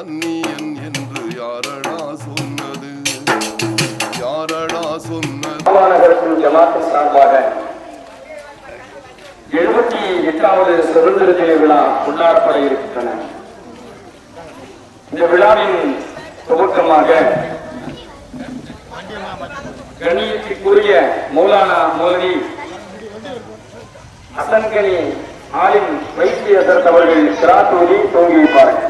அந்நியன் என்று யாரடா சொன்னது? யாரடா சொன்னது? மாநகரத்தின் ஜமாத்தின் சார்பாக எழுபத்தி எட்டாவது சுதந்திர தின விழா கொண்டாடப்பட இருக்கின்றன. இந்த விழாவின் துவக்கமாக கண்ணியத்திற்குரிய மௌலானா மோதி அசன்கனி ஆலிம் வைத்திய ஹசரத் அவர்கள் சிராத்தூரி துவங்கி வைப்பார்கள்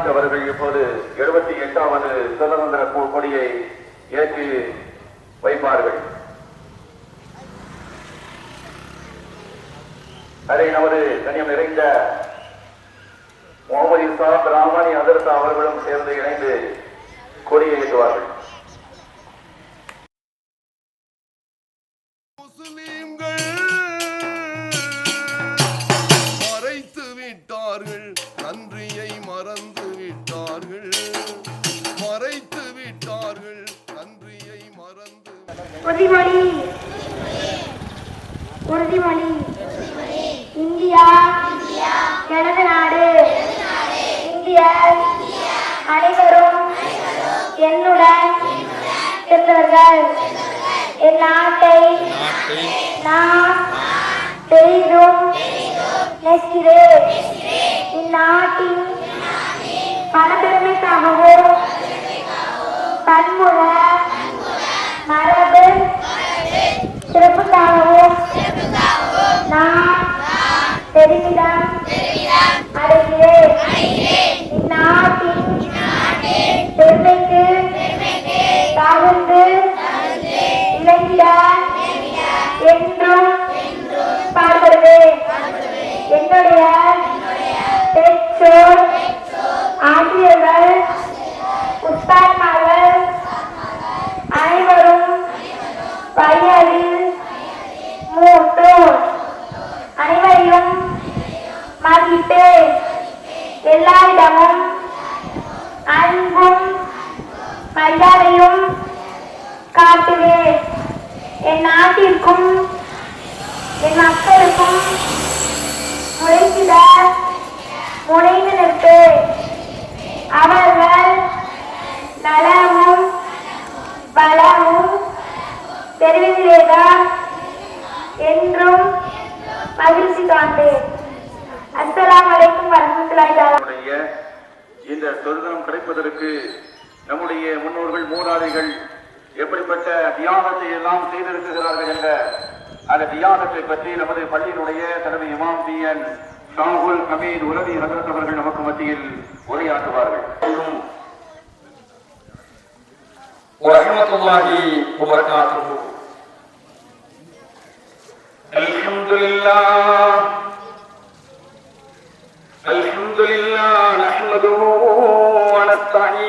அஸ்தானிக் அவர்கள் இப்போது எழுபத்தி எட்டாவது சுதந்திர கொடியை ஏற்றி வைப்பார்கள். அதை நமது கண்ணியம் நிறைந்த முகமது இசாப் ராமானி அதர்த்தா அவர்களும் சேர்ந்து இணைந்து கொடியை ஏற்றுவார்கள் இருந்தவர்கள் என் நாட்டை நான் பெரிதும் நேசிக்கிறேன். இந்நாட்டின் பணப்பெருமைக்காகவும் பன்முக மரபு சிறப்புக்காகவும் நான் பெருமிதம் அடைகிறேன். காட்டுவேன் என் நாட்டிற்கும் என் மக்களுக்கும் உழைத்திட முனைந்து நிற்பேன் அவர்கள் நலமும் பலமும் பெறுவதிலேதான் என்றும் மகிழ்ச்சி காண்பேன். அஸ்லாம் வலைக்கும் வரமத்துலாய் இந்த சுதந்திரம் கிடைப்பதற்கு நம்முடைய முன்னோர்கள் மூதாதைகள் எப்படிப்பட்ட தியாகத்தை எல்லாம் செய்திருக்கிறார்கள் என்ற அந்த தியாகத்தை பற்றி நமது பள்ளியினுடைய தலைமை இமாம் பி என் ஷாகுல் ஹமீத் உலவி ஹசரத் அவர்கள் நமக்கு மத்தியில் உரையாற்றுவார்கள் ورحمة الله وبركاته الحمد لله الحمد لله نحمده ونستعينه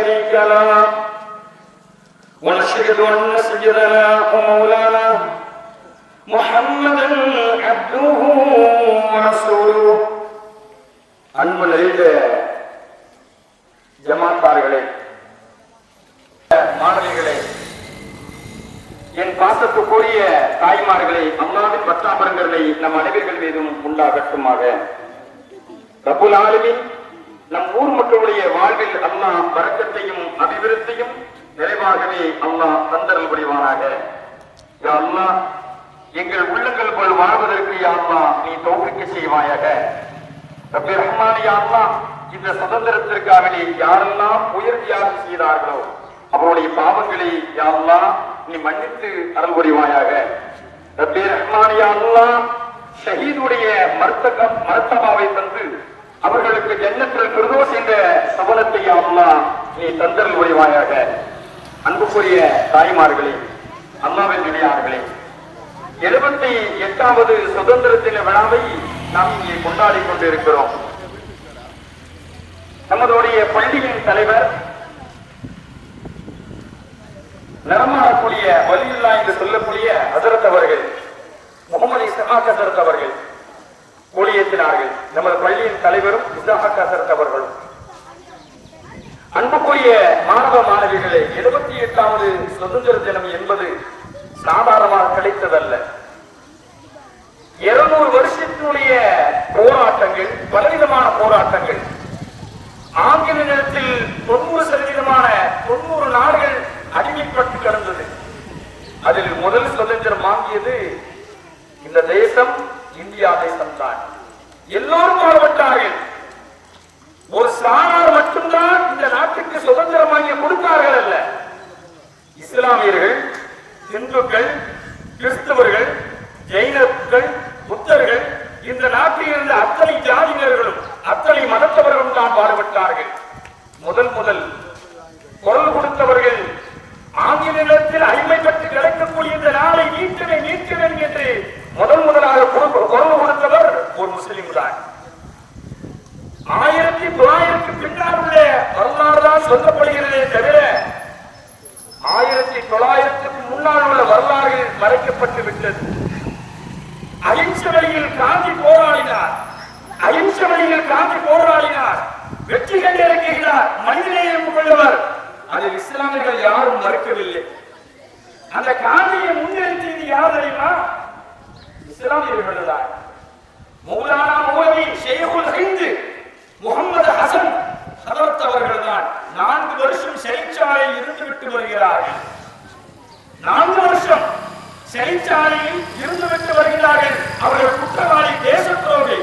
شريك له ونشهد أن سيدنا ومولانا محمدا عبده ورسوله அன்பு நிறைந்த ஜமாத்தார்களே மாணவிகளே என் பாசத்துக்குரிய தாய்மார்களே அல்லாவின் பத்தாமரங்களை நம் அனைவர்கள் மீதும் உண்டாகட்டுமாக ரபுல் ஆலமீன் நம் ஊர் மக்களுடைய வாழ்வில் அல்லாஹ் வரக்கத்தையும் அபிவிருத்தியும் நிறைவாகவே அல்லாஹ் தந்தரல் புரிவானாக. யா எங்கள் உள்ளங்கள் போல் வாழ்வதற்கு யா நீ தோற்பிக்க செய்வாயாக. ரப்பி ரஹ்மான் யா இந்த சுதந்திரத்திற்காக நீ யாரெல்லாம் உயர் தியாகம் செய்தார்களோ அவருடைய பாவங்களை யாரெல்லாம் நீ மன்னித்து அருள் புரிவாயாக. ரப்பி ரஹ்மான் யா ஷஹீதுடைய மர்த்தக மர்த்தபாவை தந்து அவர்களுக்கு ஜன்னத்தில் பிரதோஷ் என்ற சபலத்தை அம்மா நீ தந்தல் உரிவாயாக அன்புக்குரிய தாய்மார்களே அம்மாவின் நிலையார்களே எழுபத்தி எட்டாவது சுதந்திர தின விழாவை நாம் இங்கே கொண்டாடி கொண்டிருக்கிறோம். நமதுடைய பள்ளியின் தலைவர் நிறமாறக்கூடிய வலியில்லா என்று சொல்லக்கூடிய ஹசரத் அவர்கள் முகமது இசஹாக் ஹசரத் அவர்கள். ஒளியேற்றினார்கள் நமது பள்ளியின் தலைவரும் அவர்களும். அன்புக்குரிய மாணவ மாணவிகளே எழுபத்தி எட்டாவது சுதந்திர தினம் என்பது சாதாரணமாக கிடைத்ததல்ல. இருநூறு வருஷத்தினுடைய போராட்டங்கள் பலவிதமான போராட்டங்கள். ஆங்கில நிலத்தில் தொண்ணூறு சதவீதமான தொண்ணூறு நாடுகள் அடிமைப்பட்டு கிடந்தது. அதில் முதல் சுதந்திரம் வாங்கியது இந்த தேசம் இந்தியா தேசம் தான் எல்லோரும் வாழப்பட்டார்கள் ஒரு சாரார் மட்டும்தான் இந்த நாட்டுக்கு சுதந்திரம் வாங்கி கொடுத்தார்கள் அல்ல. இஸ்லாமியர்கள் இந்துக்கள் கிறிஸ்தவர்கள் ஜெயினர்கள் புத்தர்கள் இந்த நாட்டில் இருந்த அத்தனை ஜாதியினர்களும் அத்தனை மதத்தவர்களும் தான் பாடுபட்டார்கள். முதல் முதல் குரல் கொடுத்தவர்கள் ஆங்கிலத்தில் அடிமைப்பட்டு கிடைக்கக்கூடிய இந்த நாளை நீக்கவே நீக்கவேன் என்று முதல் முதலாக குரல் கொடுத்தவர் ஒரு முஸ்லிம் தான். ஆயிரத்தி தொள்ளாயிரத்தி பின்னாருடைய வரலாறு தான் சொல்லப்படுகிறதே தவிர ஆயிரத்தி தொள்ளாயிரத்துக்கு முன்னால் உள்ள வரலாறுகள் மறைக்கப்பட்டு விட்டது. அகிம்சை வழியில் காந்தி போராடினார். அகிம்சை வழியில் காந்தி போராடினார். வெற்றி கண்டு இறக்குகிறார் மனிதநேயம் உள்ளவர் அதில் இஸ்லாமியர்கள் யாரும் மறுக்கவில்லை. அந்த காந்தியை முன்னிறுத்தியது யார் தெரியுமா? இஸ்லாமியர்கள் தான் மௌலானா மௌலவி ஷேகுல் ஹிந்து முகமது ஹசன் ஹதரத் அவர்கள் தான் நான்கு வருஷம் சிறைச்சாலையில் இருந்து விட்டு வருகிறார்கள். நான்கு வருஷம் சிறைச்சாலையில் இருந்து விட்டு வருகிறார்கள் அவர்கள் குற்றவாளி தேச துரோகி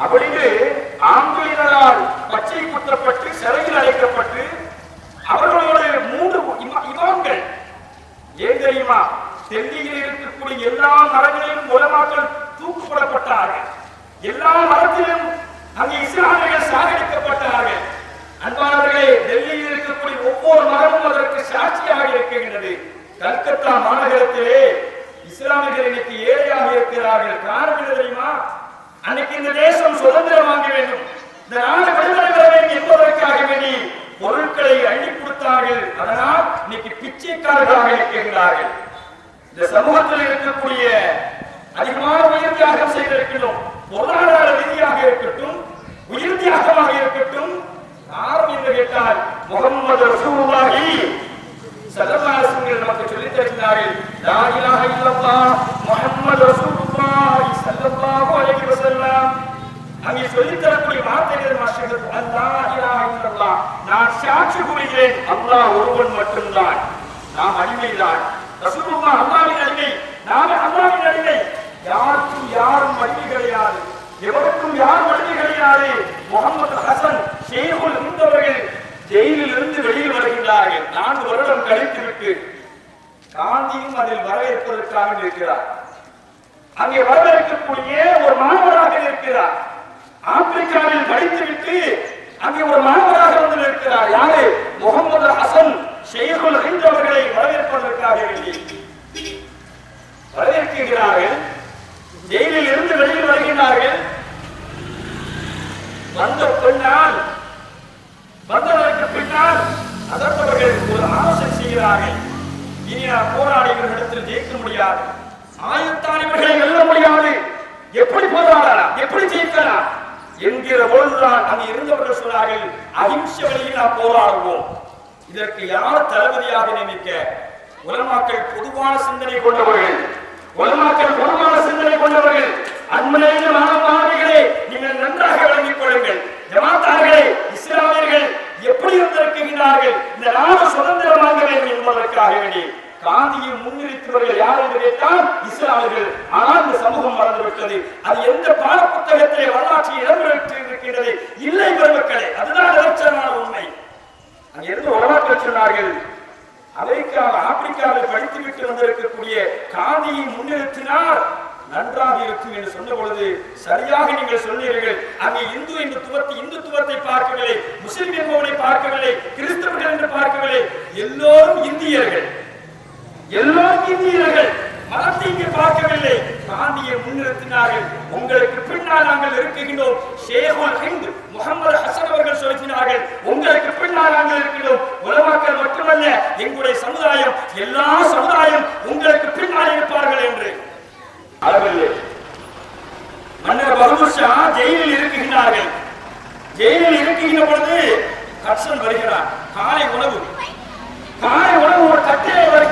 அப்படின்னு ஆங்கிலினரால் பச்சை குற்றப்பட்டு சிறையில் அடைக்கப்பட்டு அவர்களோட மூன்று இமா- இமாம்கள் ஏன் தெரியுமா டெல்லியில் இருக்கக்கூடிய எல்லா மரங்களிலும் உலமாக்கள் தூக்குப்படப்பட்டார்கள் எல்லா மரத்திலும் அங்கே இஸ்லாமியர்கள் சாகடிக்கப்பட்டார்கள் அன்பானவர்களே டெல்லியில் இருக்கக்கூடிய ஒவ்வொரு மரமும் அதற்கு சாட்சியாக இருக்கின்றது கல்கத்தா மாநகரத்திலே இஸ்லாமியர்கள் இன்னைக்கு ஏழையாக இருக்கிறார்கள் காரணம் என்ன தெரியுமா அன்னைக்கு இந்த தேசம் சுதந்திரம் வாங்க வேண்டும் இந்த நாடு விடுதலை பெற வேண்டும் என்பதற்காக வேண்டி பொருட்களை அள்ளி கொடுத்தார்கள். அதனால் இன்னைக்கு பிச்சைக்காரர்களாக இருக்கின்றார்கள். இந்த சமூகத்தில் இருக்கக்கூடிய அதிகமான உயிர் தியாகம் செய்திருக்கிறோம் பொருளாதார ரீதியாக இருக்கட்டும் உயிர் தியாகமாக இருக்கட்டும் காரணம் என்று கேட்டால் முகம்மது ரசூலுல்லாஹி சல்லல்லாஹு அலைஹி நமக்கு சொல்லி தருகிறார்கள் லா இலாஹ இல்லல்லாஹ் முஹம்மது ரசூலுல்லாஹி சல்லல்லாஹு அலைஹி வஸல்லம். அங்கே சொல்லித்தரக்கூடிய வார்த்தைகள் மாஸ்டர்கள் அல்லாஹ் இலாஹ இல்லல்லாஹ். நான் சாட்சி கூறுகிறேன். அல்லாஹ் ஒருவன் மட்டும்தான். நாம் அடிமைதான். ரசூலுல்லாஹ் அல்லாஹ்வின் அடிமை. நாம் அல்லாஹ்வின் அடிமை. யாருக்கும் யாரும் அடிமை கிடையாது. எவருக்கும் யாரும் அடிமை கிடையாது. முகமது ஹசன் ஷேகுல் இருந்தவர்கள் ஜெயிலில் இருந்து வெளியில் வருகின்றார்கள். நான்கு வருடம் கழித்து விட்டு காந்தியும் அதில் வரவேற்பதற்காக இருக்கிறார் அங்கே வரவேற்கக்கூடிய ஒரு மாணவராக இருக்கிறார் ஆப்பிரிக்காவில் படித்துவிட்டு அங்கே ஒரு மாணவராக வந்து நிற்கிறார் யாரு? முகமது ஹசன் ஷேகுல் ஹிந்த் அவர்களை வரவேற்பதற்காக வேண்டி ஜெயிலில் இருந்து வெளியில் வருகின்றார்கள். வந்த பின்னால் வந்ததற்கு பின்னால் அதர்ந்தவர்கள் ஒரு ஆலோசனை செய்கிறார்கள். இனி நான் போராடி இவர்களிடத்தில் ஜெயிக்க முடியாது. ஆயுத்தானிவர்களை வெல்ல முடியாது. எப்படி போராடலாம்? எப்படி ஜெயிக்கலாம்? என்கிற பொழுதுதான் அங்கு இருந்தவர்கள் சொன்னார்கள் அகிம்சை வழியில் நாம் போராடுவோம். இதற்கு யார் தளபதியாக நியமிக்க? உலமாக்கள் பொதுவான சிந்தனை கொண்டவர்கள். உலமாக்கள் பொதுவான சிந்தனை கொண்டவர்கள். அன்பிலேயே மாணவர்களே நீங்கள் நன்றாக விளங்கிக் கொள்ளுங்கள் ஜமாத்தார்களே இஸ்லாமியர்கள் எப்படி இருந்திருக்கின்றார்கள் இந்த நாடு சுதந்திரம் வாங்க வேண்டும் என்பதற்காக வேண்டி காந்தியை முன்னிறுத்தவர்கள் யார் என்று கேட்டால் இஸ்லாமியர்கள். ஆனால் இந்த சமூகம் வளர்ந்துவிட்டது அது எந்த பாட புத்தகத்திலே வரலாற்றில் இடம்பெற்று இருக்கின்றது? இல்லை பெருமக்களே அதுதான் நிலச்சரமான உண்மை. அங்கிருந்து உலமாக்கள் சொன்னார்கள். அமெரிக்காவில் ஆப்பிரிக்காவில் படித்துவிட்டு வந்திருக்கக்கூடிய காந்தியை முன்னிறுத்தினால் நன்றாக இருக்கும் என்று சொன்ன பொழுது சரியாக நீங்கள் சொன்னீர்கள். அங்கே இந்து இந்துத்துவத்தை இந்துத்துவத்தை பார்க்கவில்லை. முஸ்லிம் என்பவனை பார்க்கவில்லை கிறிஸ்தவர்கள் என்று பார்க்கவில்லை எல்லோரும் இந்தியர்கள் எல்லோரும் இந்தியர்கள் மதத்தை இங்கே பார்க்கவில்லை காந்தியை சொல்லினார்கள் உங்களுக்கு பின்னால் நாங்கள் இருக்குகின்றோம் ஷேகுல் ஹிந்த் முகமது ஹசன் அவர்கள் சொல்லினார்கள். உங்களுக்கு பின்னால் நாங்கள் இருக்கின்றோம். உலமாக்கள் மட்டுமல்ல எங்களுடைய சமுதாயம் எல்லா சமுதாயம் உங்களுக்கு பின்னால் இருப்பார்கள் என்று. அளவில்லை மன்னர் பகதூர்ஷா ஜெயிலில் இருக்குகின்றார்கள் ஜெயிலில் இருக்குகின்ற பொழுது ஹட்சன் வருகிறார். காலை உணவு. காலை உணவு ஒரு தட்டிலே வருகிறார்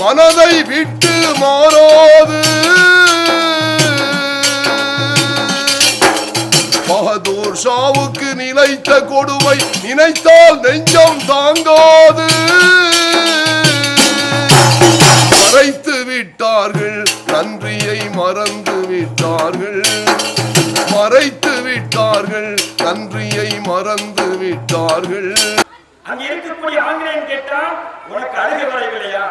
மனதை விட்டு மாறாது. பகதூர் ஷாவுக்கு நிலைத்த கொடுமை நினைத்தால் நெஞ்சம் தாங்காது. மறைத்து விட்டார்கள் நன்றியை மறந்து விட்டார்கள். மறைத்து விட்டார்கள் நன்றியை மறந்து விட்டார்கள். அங்க இருக்கக்கூடிய ஆங்கிலேயன் கேட்டால் உனக்கு அழுகை வரவில்லையா?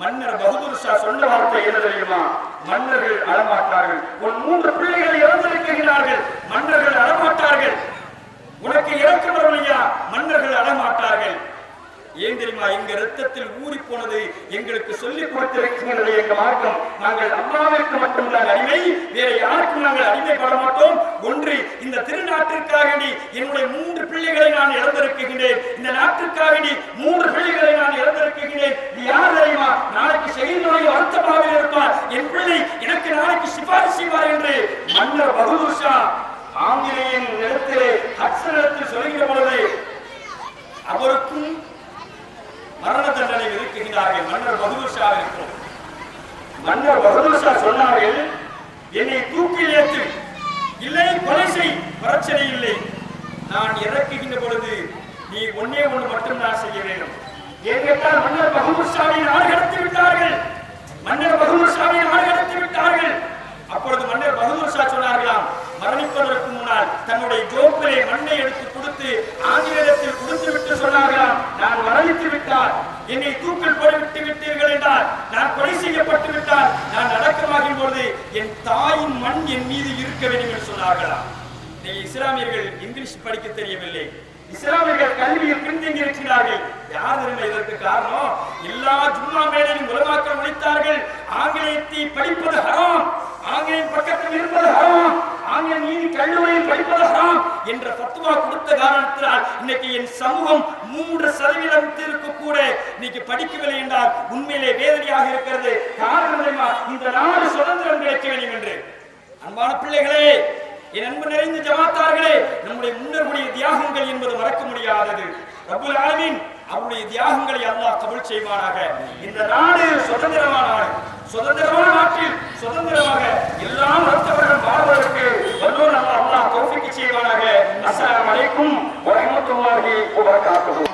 மன்னர் பகதூர் ஷா சொன்ன வார்த்தை என்ன தெரியுமா? மன்னர்கள் அழமாட்டார்கள். உன் மூன்று பிள்ளைகள் இறந்திருக்கிறார்கள் மன்னர்கள் அழமாட்டார்கள் உனக்கு இறக்கம் வரவில்லையா மன்னர்கள் அழமாட்டார்கள் ஏன் தெரியுமா? எங்க ரத்தத்தில் ஊறி போனது எங்களுக்கு சொல்லிக் கொடுத்திருக்கின்றது எங்க மார்க்கம். நாங்கள் அம்மாவிற்கு மட்டும்தான் அடிமை. வேற யாருக்கும் நாங்கள் அடிமைப்பட மாட்டோம். ஒன்று இந்த திருநாட்டிற்காக வேண்டி என்னுடைய மூன்று பிள்ளைகளை நான் இழந்திருக்கின்றேன். இந்த நாட்டிற்காக வேண்டி மூன்று பிள்ளைகளை நான் இழந்திருக்கின்றேன். நீ யார் தெரியுமா? நாளைக்கு செய்தியுடைய வருத்தமாக இருப்பார். என் பிள்ளை எனக்கு நாளைக்கு சிபாரிசு செய்வார் என்று மன்னர் பகதூர் ஷா ஆங்கிலேயின் நிலத்திலே ஹட்சனர் சொல்லுகிற பொழுது அவருக்கும் மரண தண்டனை விதிக்கின்றார்கள் மன்னர் பகதூர் ஷா இருக்கும் மன்னர் பகதூர் ஷா சொன்னார்கள் என்னை தூக்கில் ஏற்று இல்லை கொலை செய் பிரச்சனை இல்லை நான் இறக்குகின்ற பொழுது நீ ஒன்னே ஒன்று மட்டும் நான் செய்ய வேண்டும் ஏன் கேட்டால் மன்னர் பகதூர் ஷாவை நாடு கடத்தி விட்டார்கள் மன்னர் பகதூர் ஷாவை நாடு கடத்தி விட்டார்கள் அப்பொழுது மன்னர் பகதூர் ஷா சொன்னார்களாம் மரணிப்பதற்கு முன்னால் தன்னுடைய ஜோப்பிலே மண்ணை எடுத்து கொடுத்து ஆங்கிலேயத்தில் கொடுத்து விட்டு சொன்னார்களாம் நான் மரணித்து விட்டால் என்னை தூக்கில் போட்டுவிட்டு விட்டீர்கள் என்றால் நான் கொலை செய்யப்பட்டு விட்டால் நான் அடக்கமாகும் பொழுது என் தாயின் மண் என் மீது இருக்க வேண்டும் என்று சொன்னார்களாம் நீ இஸ்லாமியர்கள் இங்கிலீஷ் படிக்க தெரியவில்லை. இஸ்லாமியர்கள் கல்வியில் பின்தங்கி இருக்கிறார்கள் யார் தெரியுமா இதற்கு காரணம்? எல்லா ஜும்மா மேடையும் உலமாக்கள் உழைத்தார்கள் ஆங்கிலேயத்தை படிப்பது ஹராம் ஆங்கிலேயம் பக்கத்தில் இருப்பது ஹராம். ஆங்கில கல்லூரியும் கல்லூரியில் என்ற பத்துவா கொடுத்த காரணத்தினால் இன்னைக்கு என் சமூகம் மூன்று சதவீதத்திற்கு கூட இன்னைக்கு படிக்கவில்லை என்றால் உண்மையிலே வேதனையாக இருக்கிறது. காரணம் இந்த நாடு சுதந்திரம் கிடைக்க வேண்டும் என்று. அன்பான பிள்ளைகளே என் அன்பு நிறைந்த ஜமாத்தார்களே நம்முடைய முன்னர்களுடைய தியாகங்கள் என்பது மறக்க முடியாதது. ரப்புல் ஆலமின் அவருடைய தியாகங்களை அல்லாஹ் தமிழ் செய்வானாக. இந்த நாடு சுதந்திரமான நாடு. சுதந்திரமான நாட்டில் சுதந்திரமாக எல்லா மருத்துவர்கள் வாழ்வதற்கு வல்லூர் அல்லாஹ் அம்மா தௌஃபீக் செய்வானாக. அஸ்ஸலாமு அலைக்கும் வரஹ்மத்துல்லாஹி வபரகாத்துஹு.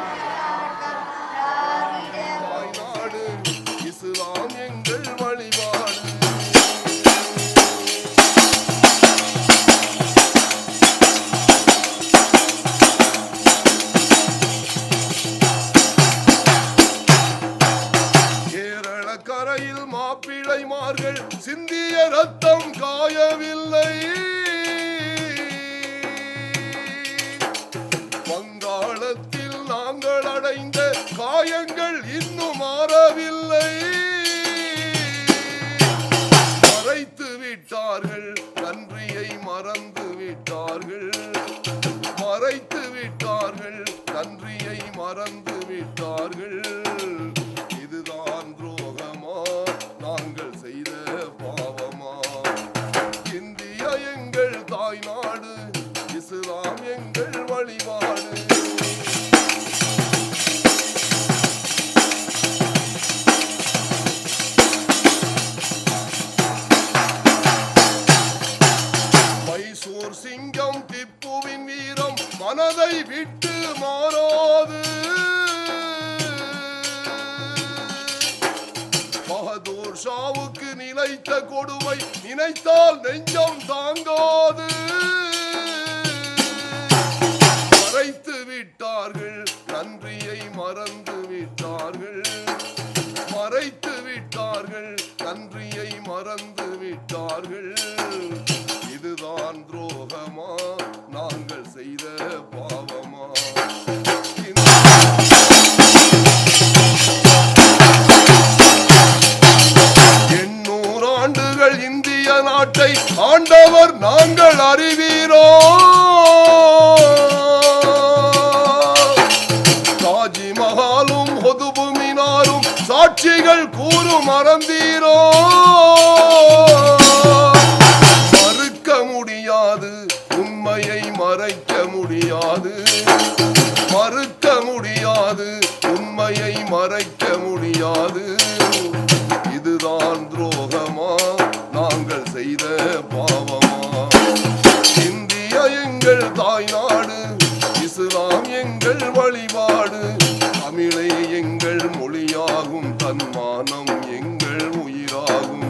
விட்டார்கள் சாவுக்கு நிலைத்த கொடுமை நினைத்தால் நெஞ்சம் தாங்காது. கரைத்து எங்கள் வழிபாடு. தமிழை எங்கள் மொழியாகும் தன்மானம் எங்கள் உயிராகும்.